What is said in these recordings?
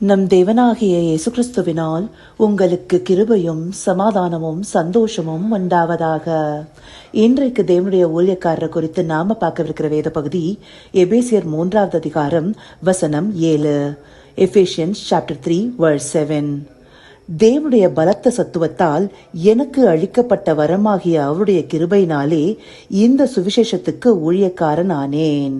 நம் தேவனாகிய இயேசு கிறிஸ்துவினால் உங்களுக்கு கிருபையும் சமாதானமும் சந்தோஷமும் உண்டாவதாக. இன்றைக்கு தேவனுடைய ஊழியக்காரர் குறித்து நாம பார்க்கவிருக்கிற வேத பகுதி எபேசியர் மூன்றாவது அதிகாரம் வசனம் ஏழு. Ephesians chapter three verse seven தேவனுடைய பலத்த சத்துவத்தால் எனக்கு அளிக்கப்பட்ட வரமாகிய அவருடைய கிருபையினாலே இந்த சுவிசேஷத்துக்கு ஊழியக்காரன் ஆனேன்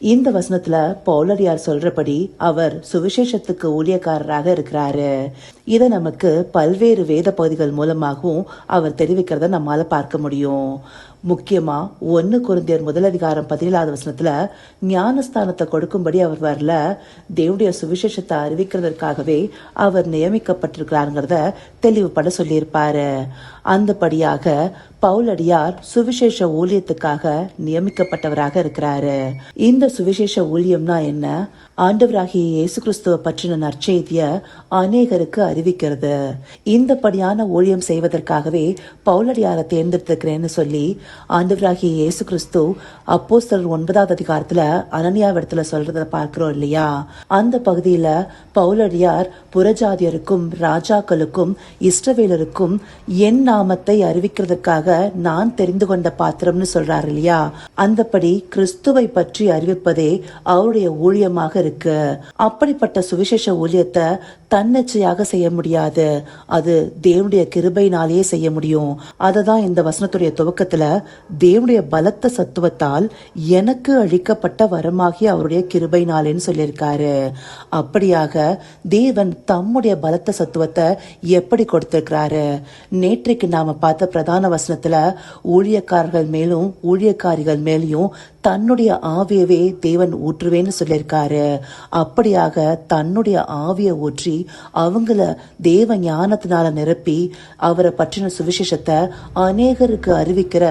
இந்த வசனத்துல பவுலடியார் சொல்றபடி அவர் சுவிசேஷத்துக்கு ஊழியக்காரராக இருக்கிறாரு. இதை நமக்கு பல்வேறு வேத பகுதிகள் மூலமாகவும் அவர் தெரிவிக்கிறத நம்மால பார்க்க முடியும். முக்கியமா ஒன்னு குருந்தியர் முதல் அதிகாரம் பதினேழாவது வசனத்துல ஞானஸ்தானத்தை கொடுக்கும்படி அவர் வரல. தேவனுடைய சுவிசேஷத்தை அறிவிக்கிறதற்காகவே அவர் நியமிக்கப்பட்டிருக்கிறாருங்கிறத தெளிவுபட சொல்லியிருப்பாரு. அந்தபடியாக பவுலடியார் சுவிசேஷ ஊழியத்துக்காக நியமிக்கப்பட்டவராக இருக்கிறாரு. இந்த சுவிசேஷ ஊழியம்னா என்ன? ஆண்டவராகிய இயேசு கிறிஸ்துவ பற்றின நற்செய்திய அநேகருக்கு அறிவிக்கிறது. இந்தபடியான ஊழியம் செய்வதற்காகவே பவுலடியாரை தேர்ந்தெடுத்திருக்கிறேன்னு சொல்லி ஆண்டவராகிய இயேசு கிறிஸ்து அப்போஸ்தலர் ஒன்பதாவது அதிகாரத்துல அனனியாவிடத்துல சொல்றத பார்க்கிறோம் இல்லையா? அந்த பகுதியில பவுலடியார் புறஜாதியருக்கும் ராஜாக்களுக்கும் இஷ்டவேலருக்கும் என் நாமத்தை அறிவிக்கிறதுக்காக நான் தெரிந்து கொண்ட பாத்திரம்னு சொல்றாரு இல்லையா? அந்தபடி கிறிஸ்துவை பற்றி அறிவிப்பதே அவருடைய ஊழியமாக இருக்கு. அப்படிப்பட்ட சுவிசேஷ ஊழியத்தை தன்னெச்சையாக செய்ய முடியாது. அது தேவனுடைய கிருபையினாலேயே செய்ய முடியும். அதை தான் இந்த வசனத்துடைய துவக்கத்துல தேவனுடைய பலத்த சத்துவத்தால் எனக்கு அழிக்கப்பட்ட வரமாகி அவருடைய கிருபைனாலேன்னு சொல்லியிருக்காரு. அப்படியாக தேவன் தம்முடைய பலத்த சத்துவத்தை எப்படி கொடுத்திருக்கிறாரு? நேற்றைக்கு நாம பார்த்த பிரதான வசனத்துல ஊழியக்காரர்கள் மேலும் ஊழியக்காரிகள் மேலையும் தன்னுடைய ஆவியவே தேவன் ஊற்றுவேன்னு சொல்லியிருக்காரு. அப்படியாக தன்னுடைய ஆவியை ஊற்றி அவங்கள தேவ ஞானத்தினால நிரப்பி அவரை பற்றின சுவிசேஷத்தை அநேகருக்கு அறிவிக்கிற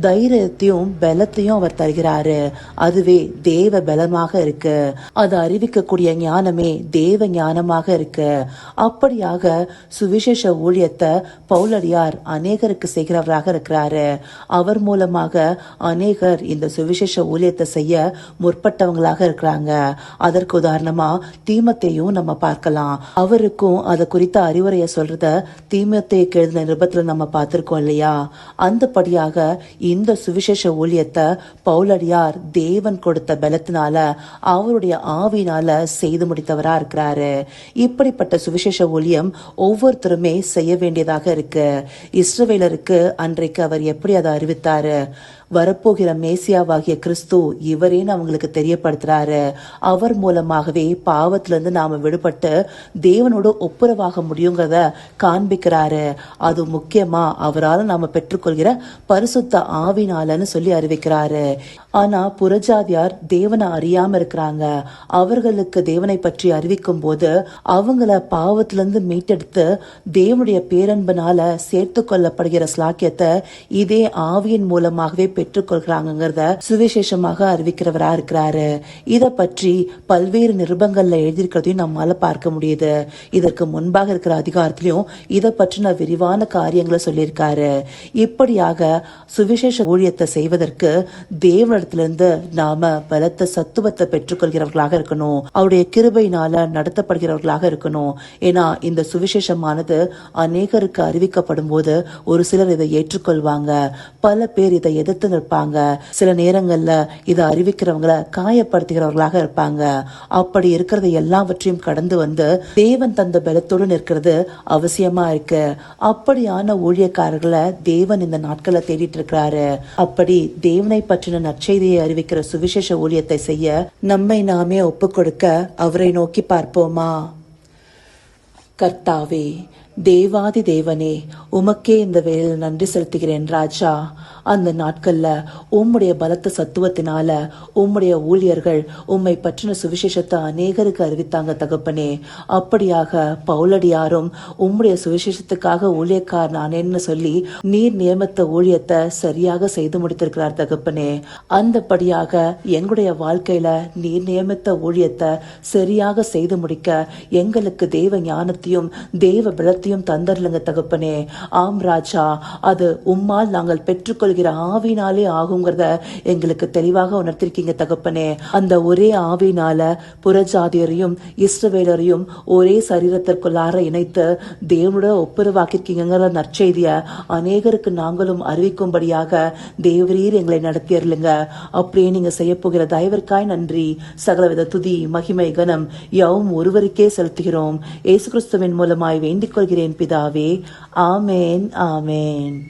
தைரியத்தையும் பலத்தையும் அவர் தருகிறாரு. அதுவே தேவ பலமாக இருக்கு. அது அறிவிக்கக்கூடிய ஞானமே தேவ ஞானமாக இருக்கு. அப்படியாக சுவிசேஷ ஊழியத்தை பௌலடியார் அநேகருக்கு செய்கிறவராக இருக்கிறாரு. அவர் மூலமாக அநேகர் இந்த சுவிசேஷ ஊழியத்தை செய்ய முற்பட்டவங்களாக இருக்கிறாங்க. அதற்கு உதாரணமா தீமத்தையும் நம்ம பார்க்கலாம். அவருக்கும் அதை குறித்த அறிவுரையை சொல்றத தீமத்தை எழுதின நிருபத்துல நம்ம பார்த்திருக்கோம் இல்லையா? அந்தபடியாக இந்த சுவிசேஷ ஊழியத்தை பவுலடியார் தேவன் கொடுத்த பலத்தினால அவருடைய ஆவினால செய்து முடித்தவரா இருக்கிறாரு. இப்படிப்பட்ட சுவிசேஷ ஊழியம் ஒவ்வொருத்தருமே செய்ய வேண்டியதாக இருக்கு. இஸ்ரவேலருக்கு அன்றைக்கு அவர் எப்படி அதை அறிவித்தாரு? வரப்போகிற மேசியாவாகிய கிறிஸ்து இவரேன்னு அவங்களுக்கு தெரியப்படுத்துறாரு. அவர் மூலமாகவே பாவத்திலிருந்து நாம விடுபட்டு தேவனோட ஒப்புரவாக முடியுங்கிறத காண்பிக்கிறாரு. அது முக்கியமா அவரால் நாம பெற்றுக்கொள்கிற பரிசுத்த ஆவினாலன்னு சொல்லி அறிவிக்கிறாரு. ஆனா புறஜாதியார் தேவனை அறியாம இருக்கிறாங்க. அவர்களுக்கு தேவனை பற்றி அறிவிக்கும் போது அவங்கள பாவத்திலிருந்து மீட்டெடுத்து தேவனுடைய பேரன்பனால சேர்த்து கொள்ளப்படுகிற ஸ்லாக்கியத்தை இதே ஆவியின் மூலமாகவே பெற்றுக்கொள்கிறாங்கிறத சுவிசேஷமாக அறிவிக்கிறவரா இருக்கிறாரு. இத பற்றி பல்வேறு நிருபங்கள்ல எழுதியிருக்கிறதையும் நம்மால பார்க்க முடியுது. இதற்கு முன்பாக இருக்கிற அதிகாரத்திலையும் இத பற்றின விரிவான காரியங்களை சொல்லியிருக்காரு. இப்படியாக சுவிசேஷ ஊழியத்தை செய்வதற்கு தேவனிடத்திலிருந்து நாம பலத்த சத்துவத்தை பெற்றுக்கொள்கிறவர்களாக இருக்கணும். அவருடைய கிருபையினால நடத்தப்படுகிறவர்களாக இருக்கணும். ஏன்னா இந்த சுவிசேஷமானது அநேகருக்கு அறிவிக்கப்படும் போது ஒரு சிலர் இதை ஏற்றுக்கொள்வாங்க. பல பேர் இதை எதிர்த்து நிற்பாங்க. சில நேரங்கள்ல இதை அறிவிக்கிறவங்கள காயப்படுத்துகிறவர்களாக இருப்பாங்க. அப்படி இருக்கிறது எல்லாவற்றையும் கடந்து வந்து தேவன் தந்த பலத்தோடு நிற்கிறது அவசியமா இருக்கு. அப்படியான ஊழியக்காரர்களை தேவன் இந்த நாட்களை தேடிட்டு இருக்கிறாரு. அப்படி தேவனை பற்றின நற்செய்தியை அறிவிக்கிற சுவிசேஷ ஊழியத்தை செய்ய நம்மை நாமே ஒப்புக் கொடுக்க அவரை நோக்கி பார்ப்போமா? கர்த்தாவே தேவாதி தேவனே உமக்கே இந்த வேலையில் நன்றி செலுத்துகிறேன் ராஜா. அந்த நாட்கள்ல உம்முடைய பலத்த சத்துவத்தினால உம்முடைய ஊழியர்கள் உம்மை பற்றின சுவிசேஷத்தை அநேகருக்கு அறிவித்தாங்க தகப்பனே. அப்படியாக பவுலடியாரும் உம்முடைய சுவிசேஷத்துக்காக ஊழியக்கார் நானேன்னு சொல்லி நீர் நியமித்த ஊழியத்தை சரியாக செய்து முடித்திருக்கிறார் தகப்பனே. அந்தபடியாக எங்களுடைய வாழ்க்கையில நீர் நியமித்த ஊழியத்தை சரியாக செய்து முடிக்க எங்களுக்கு தேவ ஞானத்தையும் தேவ பலத்தையும் எல்லாத்தையும் தந்தர்லங்க தகப்பனே. ஆம் ராஜா அது உம்மால் நாங்கள் பெற்றுக்கொள்கிற ஆவினாலே ஆகுங்கிறத எங்களுக்கு தெளிவாக உணர்த்திருக்கீங்க தகப்பனே. அந்த ஒரே ஆவினால புறஜாதியரையும் இஸ்ரவேலரையும் ஒரே சரீரத்திற்குள்ளார இணைத்து தேவனோட ஒப்புரவாக்கிருக்கீங்கிற நற்செய்திய அநேகருக்கு நாங்களும் அறிவிக்கும்படியாக தேவரீர் எங்களை நடத்தியர்லுங்க அப்படியே நீங்க செய்ய போகிற தயவிற்காய் நன்றி. சகலவித துதி மகிமை கனம் யாவும் ஒருவருக்கே செலுத்துகிறோம். இயேசு கிறிஸ்துவின் மூலமாய் வேண்டிக் கொள்கிறேன். பிதாவே. ஆமேன் ஆமேன்.